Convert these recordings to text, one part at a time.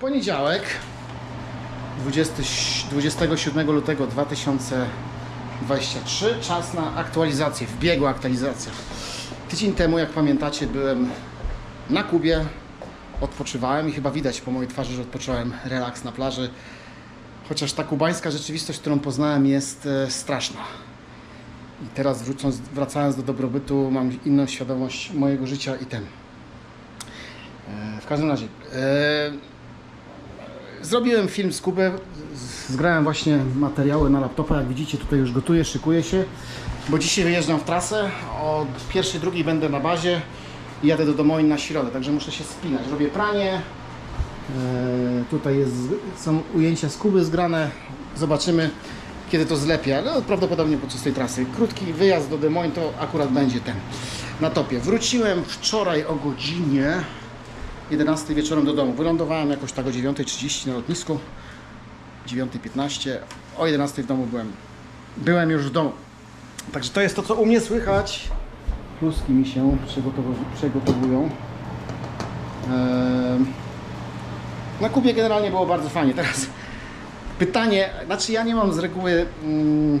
Poniedziałek, 20, 27 lutego 2023. Czas na aktualizację, wbiegła aktualizacja. Tydzień temu, jak pamiętacie, byłem na Kubie, odpoczywałem i chyba widać po mojej twarzy, że odpocząłem relaks na plaży. Chociaż ta kubańska rzeczywistość, którą poznałem, jest e, straszna. I teraz wrócąc, wracając do dobrobytu, mam inną świadomość mojego życia i ten. E, W każdym razie, e, zrobiłem film z Kuby, zgrałem właśnie materiały na laptopa, jak widzicie tutaj już gotuję, szykuję się, bo dzisiaj wyjeżdżam w trasę, od pierwszej, drugiej będę na bazie i jadę do Domoin na środę, także muszę się spinać. Robię pranie, e, tutaj jest, są ujęcia z Kuby zgrane, zobaczymy kiedy to zlepię, ale prawdopodobnie podczas tej trasy. Krótki wyjazd do Des Moines to akurat będzie ten na topie. Wróciłem wczoraj o godzinie 11 wieczorem do domu. Wylądowałem jakoś tak o 9.30 na lotnisku. 9.15. O 11 w domu byłem. Byłem już w domu. Także to jest to, co u mnie słychać. Kluski mi się przygotowu- przygotowują. Ehm, Na Kubie generalnie było bardzo fajnie. Teraz pytanie, znaczy ja nie mam z reguły mm,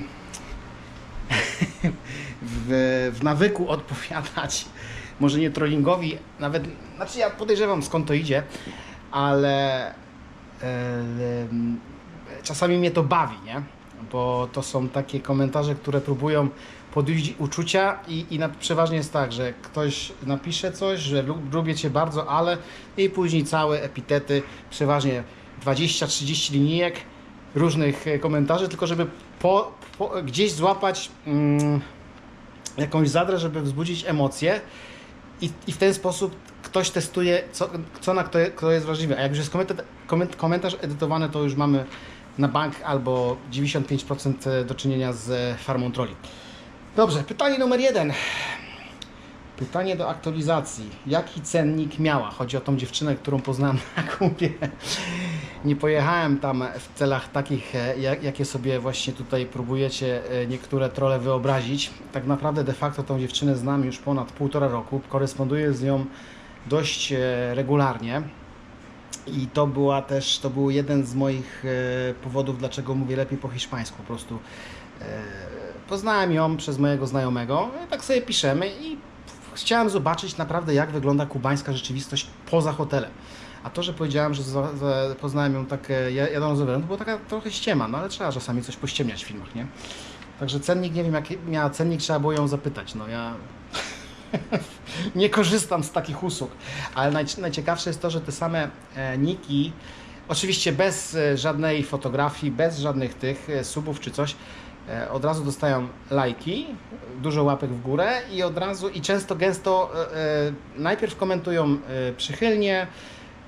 w, w nawyku odpowiadać, może nie trollingowi, nawet, znaczy ja podejrzewam skąd to idzie, ale em, czasami mnie to bawi, nie? Bo to są takie komentarze, które próbują podjudzić uczucia i, i na, przeważnie jest tak, że ktoś napisze coś, że lub- lubię Cię bardzo, ale i później całe epitety, przeważnie 20-30 linijek różnych e, komentarzy, tylko żeby po, po, gdzieś złapać mm, jakąś zadrę, żeby wzbudzić emocje i, i w ten sposób ktoś testuje, co, co na kto, kto jest wrażliwy. A jak już jest komentarz, koment- komentarz edytowany, to już mamy na bank albo 95% do czynienia z e, farmą troli. Dobrze, pytanie numer jeden. Pytanie do aktualizacji. Jaki cennik miała? Chodzi o tą dziewczynę, którą poznałem na Kubie. Nie pojechałem tam w celach takich, e, jak- jakie sobie właśnie tutaj próbujecie e, niektóre trole wyobrazić. Tak naprawdę de facto tą dziewczynę znam już ponad półtora roku. Koresponduję z nią dość e, regularnie. I to była też, to był jeden z moich powodów, dlaczego mówię lepiej po hiszpańsku. Po prostu poznałem ją przez mojego znajomego, tak sobie piszemy i chciałem zobaczyć naprawdę, jak wygląda kubańska rzeczywistość poza hotelem. A to, że powiedziałem, że poznałem ją tak e, ja- jadąc z rowerem, to była taka trochę ściema, no ale trzeba czasami coś pościemniać w filmach, nie? Także cennik, nie wiem jaki miała cennik, trzeba było ją zapytać. No ja nie korzystam z takich usług, ale naj, najciekawsze jest to, że te same e, niki, oczywiście bez e, żadnej fotografii, bez żadnych tych subów czy coś, od razu dostają lajki, dużo łapek w górę i od razu i często gęsto e, e, najpierw komentują e, przychylnie,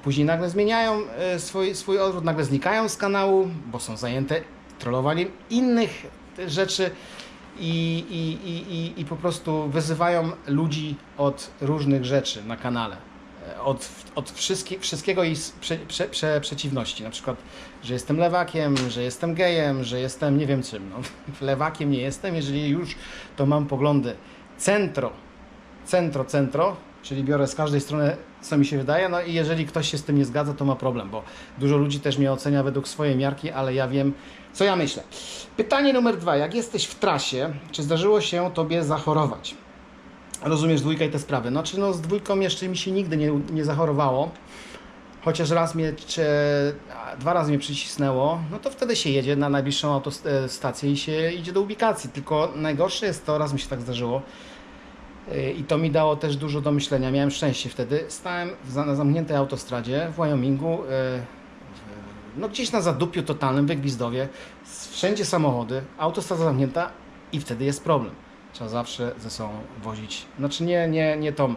później nagle zmieniają e, swój, swój odwrót, nagle znikają z kanału, bo są zajęte trollowaniem innych rzeczy i, i, i, i, i po prostu wyzywają ludzi od różnych rzeczy na kanale. E, Od, od wszystkie, wszystkiego i prze, prze, prze, przeciwności. Na przykład, że jestem lewakiem, że jestem gejem, że jestem nie wiem czym. No, lewakiem nie jestem, jeżeli już to mam poglądy centro, centro, centro, czyli biorę z każdej strony, co mi się wydaje. No i jeżeli ktoś się z tym nie zgadza, to ma problem, bo dużo ludzi też mnie ocenia według swojej miarki, ale ja wiem, co ja myślę. Pytanie numer dwa. Jak jesteś w trasie, czy zdarzyło się tobie zachorować? Rozumiesz dwójkę i te sprawy. Znaczy, no z dwójką jeszcze mi się nigdy nie, nie zachorowało. Chociaż raz mnie, czy, dwa razy mnie przycisnęło, no to wtedy się jedzie na najbliższą autostację i się idzie do ubikacji. Tylko najgorsze jest to, raz mi się tak zdarzyło, yy, i to mi dało też dużo do myślenia. Miałem szczęście wtedy. Stałem na zamkniętej autostradzie w Wyomingu, w- no gdzieś na zadupiu totalnym, w Gwizdowie. Wszędzie samochody, autostrada zamknięta i wtedy jest problem. Trzeba zawsze ze sobą wozić. Znaczy nie, nie, nie tą,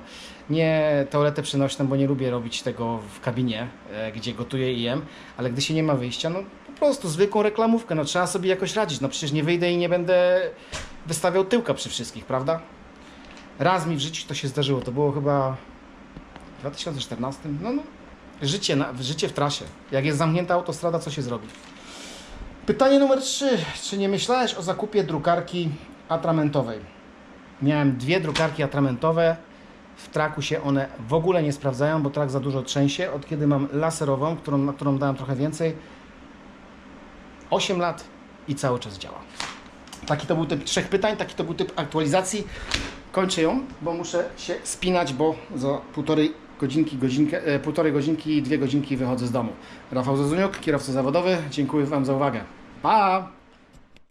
nie toaletę przenośną, bo nie lubię robić tego w kabinie, e, gdzie gotuję i jem, ale gdy się nie ma wyjścia, no po prostu zwykłą reklamówkę, no trzeba sobie jakoś radzić. No przecież nie wyjdę i nie będę wystawiał tyłka przy wszystkich, prawda? Raz mi w życiu to się zdarzyło, to było chyba w 2014, no, no życie, na, życie w trasie. Jak jest zamknięta autostrada, co się zrobi? Pytanie numer 3. Czy nie myślałeś o zakupie drukarki atramentowej? Miałem dwie drukarki atramentowe W traku się one w ogóle nie sprawdzają, bo trak za dużo trzęsie. Od kiedy mam laserową, którą, na którą dałem trochę więcej, 8 lat i cały czas działa. Taki to był typ trzech pytań, taki to był typ aktualizacji. Kończę ją, bo muszę się spinać, bo za półtorej godzinki, godzinkę, e, półtorej godzinki, dwie godzinki wychodzę z domu. Rafał Zezuniuk, kierowca zawodowy. Dziękuję Wam za uwagę. Pa!